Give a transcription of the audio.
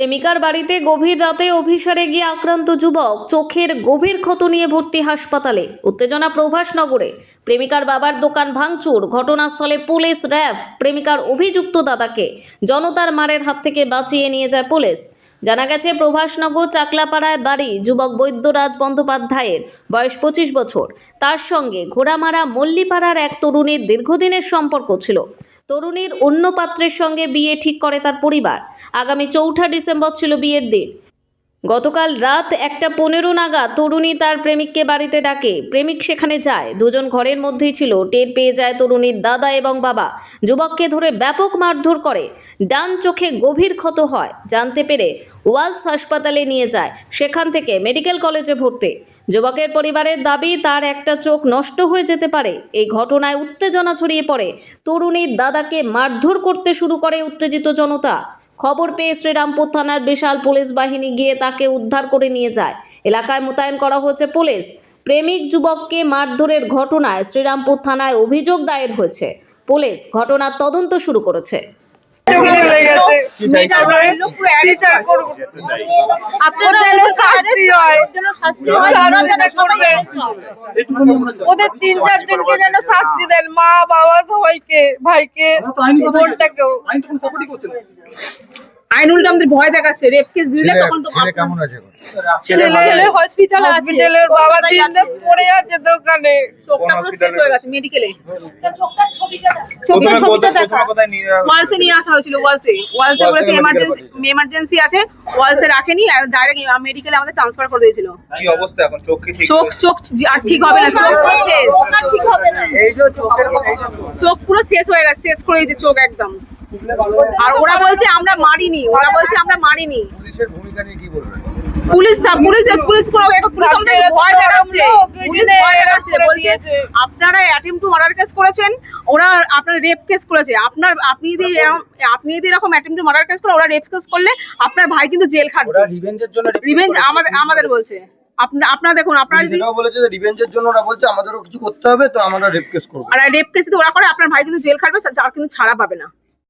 প্রেমিকার বাড়িতে গভীর রাতে অভিসারে গিয়ে আক্রান্ত যুবক চোখের গভীর ক্ষত নিয়ে ভর্তি হাসপাতালে। উত্তেজনা প্রভাসনগরে প্রেমিকার বাবার দোকান ভাঙচুর, ঘটনাস্থলে পুলিশ, র্যাফ, প্রেমিকার অভিযুক্ত দাদাকে জনতার মারের হাত থেকে বাঁচিয়ে নিয়ে যায় পুলিশ। জানা গেছে, প্রভাসনগর চাকলাপাড়ায় বাড়ি যুবক বৈদ্যরাজ বন্দ্যোপাধ্যায়ের বয়স পঁচিশ বছর। তার সঙ্গে ঘোড়ামারা মল্লিপাড়ার এক তরুণীর দীর্ঘদিনের সম্পর্ক ছিল। তরুণীর অন্য পাত্রের সঙ্গে বিয়ে ঠিক করে তার পরিবার। আগামী চৌঠা ডিসেম্বর ছিল বিয়ের দিন। গতকাল রাত একটা পনেরো নাগাদ তরুণী তার প্রেমিককে বাড়িতে ডাকে। প্রেমিক সেখানে যায়। দুজন ঘরের মধ্যেই ছিল। টের পেয়ে যায় তরুণীর দাদা এবং বাবা। যুবককে ধরে ব্যাপক মারধর করে। ডান চোখে গভীর ক্ষত হয়। জানতে পেরে ওয়ালস হাসপাতালে নিয়ে যায়। সেখান থেকে মেডিকেল কলেজে ভর্তি। যুবকের পরিবারের দাবি, তার একটা চোখ নষ্ট হয়ে যেতে পারে। এই ঘটনায় উত্তেজনা ছড়িয়ে পড়ে। তরুণীর দাদাকে মারধর করতে শুরু করে উত্তেজিত জনতা। খবর পেয়ে শ্রীরামপুর থানার বিশাল পুলিশ বাহিনী গিয়ে তাকে উদ্ধার করে নিয়ে যায়। এলাকায় মোতায়েন করা হয়েছে পুলিশ। প্রেমিক যুবককে মারধরের ঘটনায় শ্রীরামপুর থানায় অভিযোগ দায়ের হয়েছে। পুলিশ ঘটনার তদন্ত শুরু করেছে। ওদের তিন চারজনকে যেন শাস্তি দেন মা বাবা সবাইকে ভাইকে বোনটাকেও। আইন উল্টো আমাদের ভয় দেখাচ্ছে রেপ কেস দিলে তখন তো ছেলে কেমন আছে এখন? ছেলে হসপিটালে আছে। হসপিটালের বাবা পড়ে আছে দোকানে। চোখটা পুরো শেষ হয়ে গেছে মেডিকেলে চোখটার ছবিটা ছবিটা দেখা? ওয়ালসে নিয়ে আসা হয়েছিল ওয়ালসে ওয়ালসে বলেছে এমার্জেন্সি আছে ওয়ালসে রাখেনি আর ডাইরেক্ট মেডিকেলে আমাদের ট্রান্সফার করে দিয়েছিল। কি অবস্থা এখন? চোখ কি ঠিক চোখ চোখ আর ঠিক হবে না চোখ পুরো শেষ। ঠিক হবে না। এই যে চোখের চোখ পুরো শেষ হয়ে গেছে শেষ করে দিয়েছে চোখ একদম। আর ওরা বলছে আমরা মারিনি ওরা বলছে আমরা মারিনি। পুলিশের ভূমিকা নিয়ে কি বলবেন? পুলিশ পুলিশ পুলিশ পুরো পুলিশ আমাদের ভয় দেখাচ্ছে। পুলিশ ভয় দেখাচ্ছে। বলছে আপনারা অ্যাটেম্প টু মার্ডার কেস করেছেন ওরা আপনার রেপ কেস করেছে। আপনার আপনি যদি আপনি যদি এরকম অ্যাটেম্প টু মার্ডার কেস করে ওরা রেপ কেস করলে আপনার ভাই কিন্তু জেল খাটবে। ওরা রিভেঞ্জের জন্য রিভেঞ্জ আমাদের আমাদের বলছে। আপনি আপনারা দেখুন আপনারা যদি বলেছে যে রিভেঞ্জের জন্য ওরা বলছে আমাদেরও কিছু করতে হবে তো আমরা রেপ কেস করব। আর রেপ কেস যদি ওরা করে আপনার ভাই কিন্তু জেল খাটবে যার কিন্তু ছাড়া পাবে না।